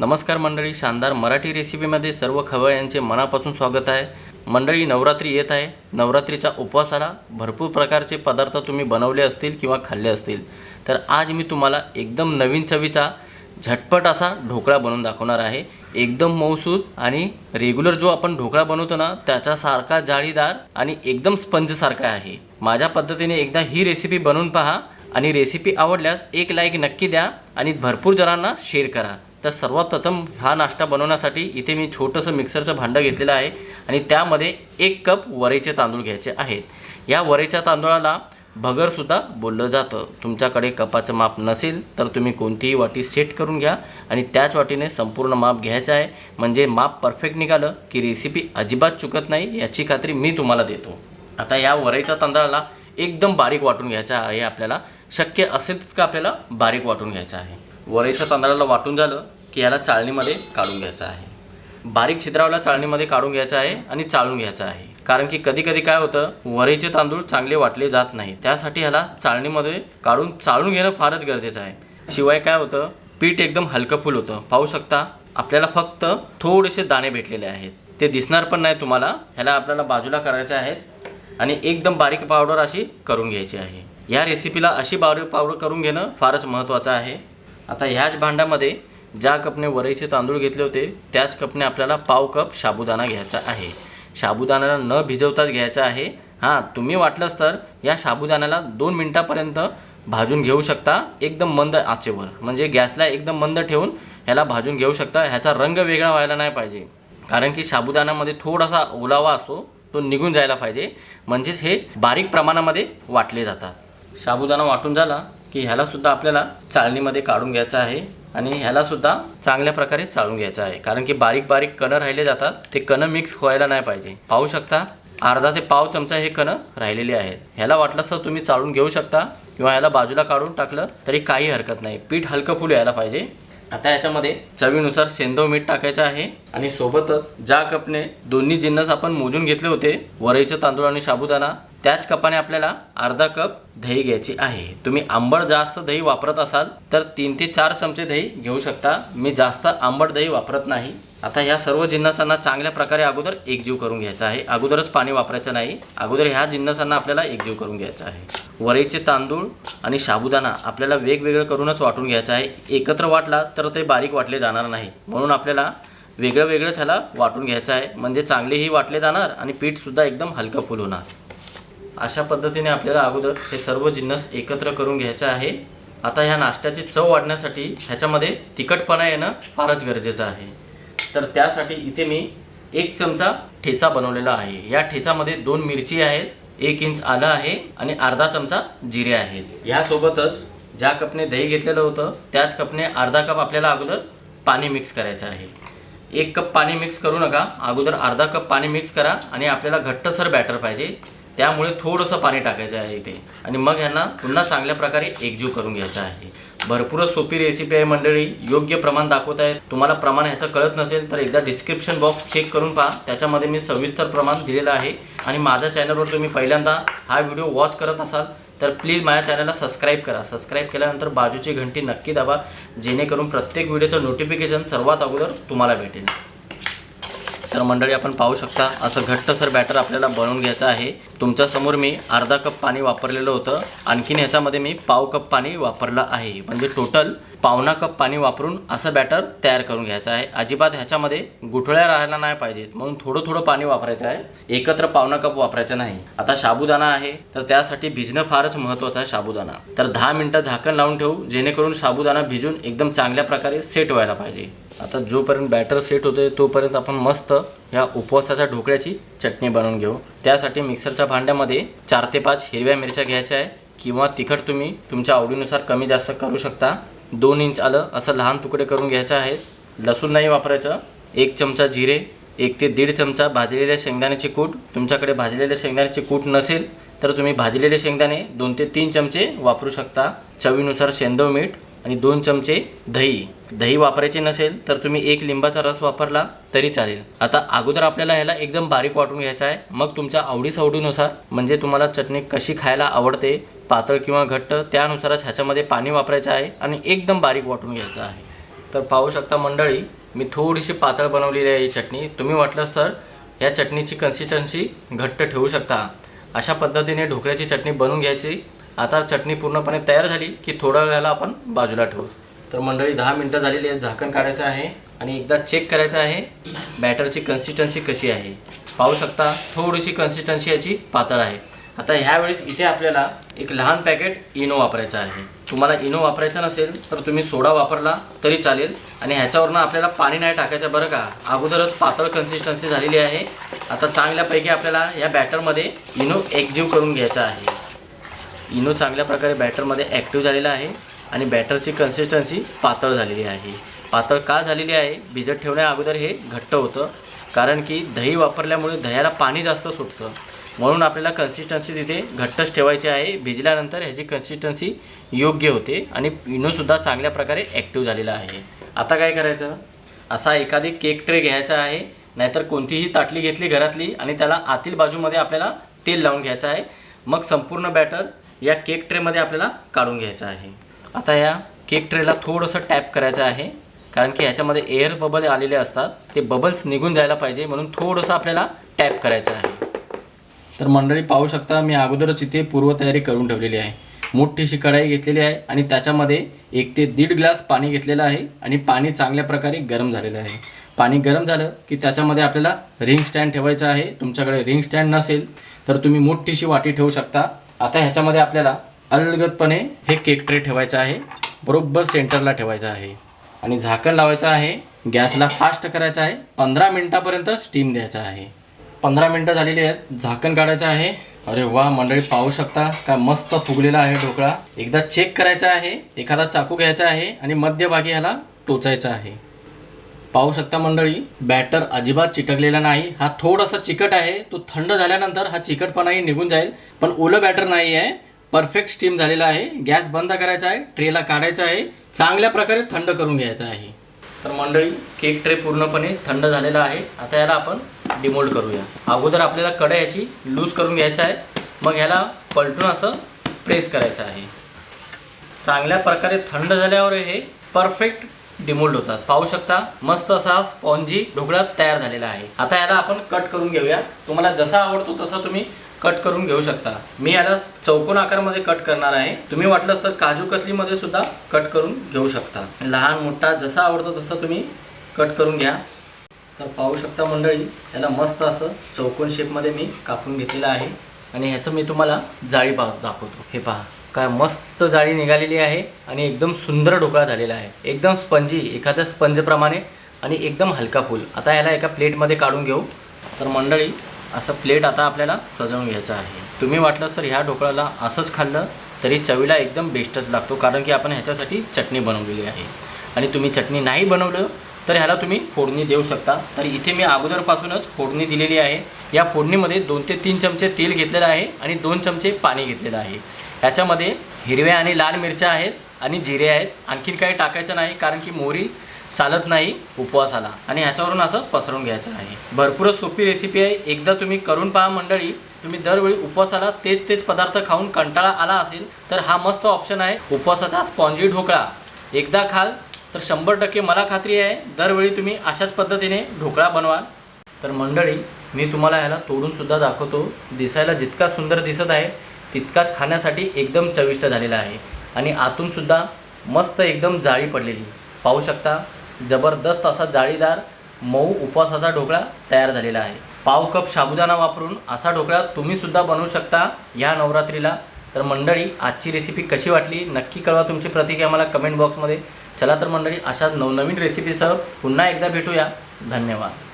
नमस्कार मंडळी शानदार मराठी रेसिपीमध्ये सर्व खवयांचे मनापासून स्वागत आहे. मंडळी नवरात्री येत आहे. नवरात्रीच्या उपवासाला भरपूर प्रकारचे पदार्थ तुम्ही बनवले असतील किंवा खाल्ले असतील. तर आज मी तुम्हाला एकदम नवीन चवीचा झटपट असा ढोकळा बनवून दाखवणार आहे. एकदम मऊसूद आणि रेग्युलर जो आपण ढोकळा बनवतो ना त्याच्यासारखा जाळीदार आणि एकदम स्पंजसारखा आहे. माझ्या पद्धतीने एकदा ही रेसिपी बनवून पहा आणि रेसिपी आवडल्यास एक लाईक नक्की द्या आणि भरपूर जणांना शेअर करा. तर सर्वात प्रथम हा नाश्ता बनवण्यासाठी इथे मी छोटंसं मिक्सरचं भांडं घेतलेलं आहे आणि त्यामध्ये एक कप वरेचे तांदूळ घ्यायचे आहेत. या वरेच्या तांदूळाला भगरसुद्धा बोललं जातं. तुमच्याकडे कपाचं माप नसेल तर तुम्ही कोणतीही वाटी सेट करून घ्या आणि त्याच वाटीने संपूर्ण माप घ्यायचं आहे. म्हणजे माप परफेक्ट निघालं की रेसिपी अजिबात चुकत नाही याची खात्री मी तुम्हाला देतो. आता या वरईच्या तांदळाला एकदम बारीक वाटून घ्यायचा आहे आपल्याला. शक्य असेल तितकं आपल्याला बारीक वाटून घ्यायचं आहे. वरईच्या तांदळाला वाटून झालं की याला चाळणीमध्ये काढून घ्यायचं आहे. बारीक छिद्रावला चाळणीमध्ये काढून घ्यायचं आहे आणि चाळून घ्यायचं आहे. कारण की कधी कधी काय होतं वरेचे तांदूळ चांगले वाटले जात नाही. त्यासाठी ह्याला चाळणीमध्ये काढून चाळून घेणं फारच गरजेचं आहे. शिवाय काय होतं पीठ एकदम हलकं फुल होतं. पाहू शकता आपल्याला फक्त थोडेसे दाणे भेटलेले आहेत. ते दिसणार पण नाही तुम्हाला. ह्याला आपल्याला बाजूला करायचे आहेत आणि एकदम बारीक पावडर अशी करून घ्यायची आहे. या रेसिपीला अशी बारीक पावडर करून घेणं फारच महत्त्वाचं आहे. आता ह्याच भांड्यामध्ये ज्या कपने वरईचे तांदूळ घेतले होते त्याच कपने आपल्याला पाव कप साबुदाणा घ्यायचा आहे. साबुदाण्याला न भिजवताच घ्यायचा आहे. हां तुम्ही वाटलंच तर या साबुदाण्याला दोन मिनटापर्यंत भाजून घेऊ शकता एकदम मंद आचेवर. म्हणजे गॅसला एकदम मंद ठेवून ह्याला भाजून घेऊ शकता. ह्याचा रंग वेगळा व्हायला नाही पाहिजे. कारण की साबुदाण्यामध्ये थोडासा ओलावा असतो तो निघून जायला पाहिजे. म्हणजेच हे बारीक प्रमाणामध्ये वाटले जातात. साबुदाणा वाटून झाला की ह्यालासुद्धा आपल्याला चाळणीमध्ये काढून घ्यायचं आहे आणि ह्यालासुद्धा चांगल्या प्रकारे चाळून घ्यायचं आहे. कारण की बारीक बारीक कणं राहिले जातात ते कणं मिक्स व्हायला नाही पाहिजे. पाहू शकता अर्धा ते पाव चमचा हे कणं राहिलेले आहेत. ह्याला वाटलं तर तुम्ही चाळून घेऊ शकता किंवा ह्याला बाजूला काढून टाकलं तरी काही हरकत नाही. पीठ हलकं फुल यायला पाहिजे. आता याच्यामध्ये चवीनुसार सेंदव मीठ टाकायचं आहे आणि सोबतच ज्या कपने दोन्ही जिन्नस आपण मोजून घेतले होते वरईचं तांदूळ आणि साबुदाणा त्याच कपाने आपल्याला अर्धा कप दही घ्यायची आहे. तुम्ही आंबट जास्त दही वापरत असाल तर तीन ते चार चमचे दही घेऊ शकता. मी जास्त आंबट दही वापरत नाही. आता ह्या सर्व जिन्नसांना चांगल्या प्रकारे अगोदर एकजीव करून घ्यायचा आहे. अगोदरच पाणी वापरायचं नाही. अगोदर ह्या जिन्नसांना आपल्याला एकजीव करून घ्यायचा आहे. वरईचे तांदूळ आणि साबुदाणा आपल्याला वेगवेगळं करूनच वाटून घ्यायचं आहे. एकत्र वाटला तर ते बारीक वाटले जाणार नाही. म्हणून आपल्याला वेगळं वेगळंच ह्याला वाटून घ्यायचं आहे. म्हणजे चांगलेही वाटले जाणार आणि पीठसुद्धा एकदम हलकं फुल होणार अशा पद्धतीने आपल्याला अगोदर हे सर्व जिन्नस एकत्र करून घ्यायचं आहे. आता ह्या नाश्त्याची चव वाढण्यासाठी ह्याच्यामध्ये तिखटपणा येणं फारच गरजेचं आहे. तर त्यासाठी इथे मी एक चमचा ठेचा बनवलेला आहे. या ठेचामध्ये दोन मिरची आहेत एक इंच आलं आहे आणि अर्धा चमचा जिरे आहेत. ह्यासोबतच ज्या कपने दही घेतलेलं होतं त्याच कपने अर्धा कप आपल्याला अगोदर पाणी मिक्स करायचं आहे. एक कप पाणी मिक्स करू नका. अगोदर अर्धा कप पाणी मिक्स करा आणि आपल्याला घट्टसर बॅटर पाहिजे. त्यामुळे थोडंसं पाणी टाकायचं आहे इथे. आणि मग ह्यांना पुन्हा चांगल्या प्रकारे एकजीव करून घ्यायचं आहे. भरपूरच सोपी रेसिपी आहे मंडळी. योग्य प्रमाण दाखवत आहे तुम्हाला प्रमाण ह्याचं कळत नसेल तर एकदा डिस्क्रिप्शन बॉक्स चेक करून पहा. त्याच्यामध्ये मी सविस्तर प्रमाण दिलेलं आहे. आणि माझ्या चॅनलवर तुम्ही पहिल्यांदा हा व्हिडिओ वॉच करत असाल तर प्लीज माझ्या चॅनलला सबस्क्राईब करा. सबस्क्राईब केल्यानंतर बाजूची घंटी नक्की दाबा. जेणेकरून प्रत्येक व्हिडिओचं नोटिफिकेशन सर्वात अगोदर तुम्हाला भेटेल. तर मंडळी आपण पाहू शकता असं घट्टसर बॅटर आपल्याला बनवून घ्यायचं आहे. तुमच्यासमोर मी अर्धा कप पाणी वापरलेलं होतं. आणखीन ह्याच्यामध्ये मी पाव कप पाणी वापरलं आहे. म्हणजे टोटल पावणा कप पाणी वापरून असं बॅटर तयार करून घ्यायचं आहे. अजिबात ह्याच्यामध्ये गुठळ्या राहायला नाही पाहिजेत. म्हणून थोडं थोडं पाणी वापरायचं आहे. एकत्र पावणा कप वापरायचं नाही. आता साबुदाणा आहे. तर त्यासाठी भिजणं फारच महत्त्वाचं आहे साबुदाणा तर दहा मिनटं झाकण लावून ठेवू. जेणेकरून साबुदाणा भिजून एकदम चांगल्या प्रकारे सेट व्हायला पाहिजे. आता जोपर्यंत बॅटर सेट होतोय तोपर्यंत आपण मस्त या उपवासाच्या ढोकळ्याची चटणी बनवून घेऊ. त्यासाठी मिक्सरच्या भांड्यामध्ये चार ते पाच हिरव्या मिरच्या घ्यायच्या आहे किंवा तिखट तुम्ही तुमच्या आवडीनुसार कमी जास्त करू शकता. दोन इंच आलं असं लहान तुकडे करून घ्यायचं आहे. लसूण नाही वापरायचं. एक चमचा जिरे एक ते दीड चमचा भाजलेल्या शेंगदाण्याची कूट. तुमच्याकडे भाजलेल्या शेंगदाण्याची कूट नसेल तर तुम्ही भाजलेले शेंगदाणे दोन ते तीन चमचे वापरू शकता. चवीनुसार शेंदव मीठ आणि दोन चमचे दही. दही वापरायचे नसेल तर तुम्ही एक लिंबाचा रस वापरला तरी चालेल. आता अगोदर आपल्याला ह्याला एकदम बारीक वाटून घ्यायचा आहे. मग तुमच्या आवडीसावडीनुसार म्हणजे तुम्हाला चटणी कशी खायला आवडते पातळ किंवा घट्ट त्यानुसारच ह्याच्यामध्ये पाणी वापरायचं आहे आणि एकदम बारीक वाटून घ्यायचं आहे. तर पाहू शकता मंडळी मी थोडीशी पातळ बनवलेली आहे ही चटणी. तुम्ही वाटलं तर या चटणीची कन्सिस्टन्सी घट्ट ठेवू शकता. अशा पद्धतीने ढोकळ्याची चटणी बनवून घ्यायची. आता चटणी पूर्णपणे तयार झाली की थोड्या वेळाला आपण बाजूला ठेवू. तर मंडळी दहा मिनटं झालेली आहेत. झाकण काढायचं आहे आणि एकदा चेक करायचं आहे बॅटरची कन्सिस्टन्सी कशी आहे. पाहू शकता थोडीशी कन्सिस्टन्सी याची पातळ आहे. आता ह्यावेळेस इथे आपल्याला एक लहान पॅकेट इनो वापरायचं आहे. तुम्हाला इनो वापरायचा नसेल तर तुम्ही सोडा वापरला तरी चालेल. आणि ह्याच्यावरनं आपल्याला पाणी नाही टाकायचं बरं का. अगोदरच पातळ कन्सिस्टन्सी झालेली आहे. आता चांगल्यापैकी आपल्याला या बॅटरमध्ये इनो एकजीव करून घ्यायचा आहे. इनो चांगल्या प्रकारे बॅटरमध्ये ॲक्टिव्ह झालेला आहे. आणि बॅटरची कन्सिस्टन्सी पातळ झालेली आहे. पातळ का झालेली आहे? भिजत ठेवण्या अगोदर हे घट्ट होतं. कारण की दही वापरल्यामुळे दह्याला पाणी जास्त सुटतं. म्हणून आपल्याला कन्सिस्टन्सी तिथे घट्टच ठेवायची आहे. भिजल्यानंतर ह्याची कन्सिस्टन्सी योग्य होते आणि इनोसुद्धा चांगल्या प्रकारे ॲक्टिव्ह झालेला आहे. आता काय करायचं? असा एखादी केक ट्रे घ्यायचा आहे. नाहीतर कोणतीही ताटली घेतली घरातली आणि त्याला आतील बाजूमध्ये आपल्याला तेल लावून घ्यायचं आहे. मग संपूर्ण बॅटर या केक ट्रेमध्ये आपल्याला काढून घ्यायचं आहे. आता या केक ट्रेला थोडंसं टॅप करायचं आहे. कारण की ह्याच्यामध्ये एअर बबल आलेले असतात. ते बबल्स निघून जायला पाहिजे म्हणून थोडंसं आपल्याला टॅप करायचं आहे. तर मंडळी पाहू शकता मी अगोदरच इथे पूर्वतयारी करून ठेवलेली आहे. मोठीशी कढाई घेतलेली आहे आणि त्याच्यामध्ये एक ते दीड ग्लास पाणी घेतलेलं आहे आणि पाणी चांगल्या प्रकारे गरम झालेलं आहे. पाणी गरम झालं की त्याच्यामध्ये आपल्याला रिंग स्टँड ठेवायचं आहे. तुमच्याकडे रिंग स्टँड नसेल तर तुम्ही मोठीशी वाटी ठेवू शकता. आता ह्याच्यामध्ये आपल्याला अलगदपणे हे केक ट्रे ठेवायचं आहे. बरोबर सेंटरला ठेवायचं आहे. आणि झाकण लावायचं आहे. गॅसला फास्ट करायचं आहे. पंधरा मिनटापर्यंत स्टीम द्यायचा आहे. पंधरा मिनटं झालेली आहेत. झाकण काढायचं आहे. अरे वा मंडळी पाहू शकता काय मस्त फुगलेला आहे ढोकळा. एकदा चेक करायचा आहे. एखादा चाकू घ्यायचा आहे आणि मध्यभागी ह्याला टोचायचा आहे. पाहू शकता मंडळी बॅटर अजिबात चिटकलेला नाही. हा थोडासा चिकट आहे. तो थंड झाल्यानंतर हा चिकटपणाही निघून जाईल. पण ओलं बॅटर नाही आहे परफेक्ट स्टीम झालेला आहे. गॅस बंद करायचा आहे. ट्रेला काढायचा आहे. चांगल्या प्रकारे थंड करून घ्यायचा आहे. तर मंडळी केक ट्रे पूर्णपणे थंड झालेला आहे. आता याला आपण डिमोल्ड करूया. अगोदर आपल्याला कढई याची लूज करून घ्यायचा आहे. मग ह्याला पलटून असं प्रेस करायचं आहे. चांगल्या प्रकारे थंड झाल्यावर हे परफेक्ट डिमोल्ड होतात. पाहू शकता मस्त असा स्पॉन्जी ढोकळा तयार झालेला आहे. आता याला आपण कट करून घेऊया. तुम्हाला जसा आवडतो तसा तुम्ही कट करून घेऊ शकता. मी याला चौकोन आकारामध्ये कट करणार आहे. तुम्ही वाटलं तर काजू कतलीमध्ये सुद्धा कट करून घेऊ शकता. लहान मोठा जसा आवडतो तसं तुम्ही कट करून घ्या. तर पाहू शकता मंडळी याला मस्त असं चौकोन शेपमध्ये मी कापून घेतलेलं आहे. आणि ह्याचं मी तुम्हाला जाळी पा दाखवतो. हे पहा काय मस्त जाळी निघालेली आहे आणि एकदम सुंदर ढोकळा झालेला आहे. एकदम स्पंजी एखाद्या स्पंजप्रमाणे आणि एकदम हलका फूल. आता याला एका प्लेटमध्ये काढून घेऊ. तर मंडळी असं प्लेट आता आपल्याला सजवून घ्यायचं आहे. तुम्ही वाटलं तर ह्या ढोकळ्याला असंच खाल्लं तरी चवीला एकदम बेस्टच लागतो कारण की आपण ह्याच्यासाठी चटणी बनवलेली आहे. आणि तुम्ही चटणी नाही बनवलं तर ह्याला तुम्ही फोडणी देऊ शकता. तर इथे मी अगोदरपासूनच फोडणी दिलेली आहे. या फोडणीमध्ये दोन ते तीन चमचे तेल घेतलेलं आहे आणि दोन चमचे पाणी घेतलेलं आहे. ह्याच्यामध्ये हिरव्या आणि लाल मिरच्या आहेत आणि जिरे आहेत. आणखीन काही टाकायचं नाही कारण की मोहरी चालत नाही उपवासाला. आणि ह्याच्यावरून असं पसरून घ्यायचं आहे. भरपूरच सोपी रेसिपी आहे. एकदा तुम्ही करून पहा मंडळी. तुम्ही दरवेळी उपवासाला तेच तेच पदार्थ खाऊन कंटाळा आला असेल तर हा मस्त ऑप्शन आहे. उपवासाचा स्पॉन्जी ढोकळा. एकदा खाल तर शंभर टक्के मला खात्री आहे दरवेळी तुम्ही अशाच पद्धतीने ढोकळा बनवाल. तर मंडळी मी तुम्हाला ह्याला तोडूनसुद्धा दाखवतो. दिसायला जितका सुंदर दिसत आहे तितकाच खाण्यासाठी एकदम चविष्ट झालेला आहे. आणि आतूनसुद्धा मस्त एकदम जाळी पडलेली. पाहू शकता? जबरदस्त असा जाळीदार मऊ उपवासाचा ढोकळा तयार झालेला आहे. पाव कप साबुदाणा वापरून असा ढोकळा तुम्हीसुद्धा बनवू शकता ह्या नवरात्रीला. तर मंडळी आजची रेसिपी कशी वाटली? नक्की कळवा तुमची प्रतिक्रिया मला कमेंट बॉक्समध्ये चला तर मंडळी अशा नवनवीन रेसिपीसह पुन्हा एकदा भेटूया. धन्यवाद.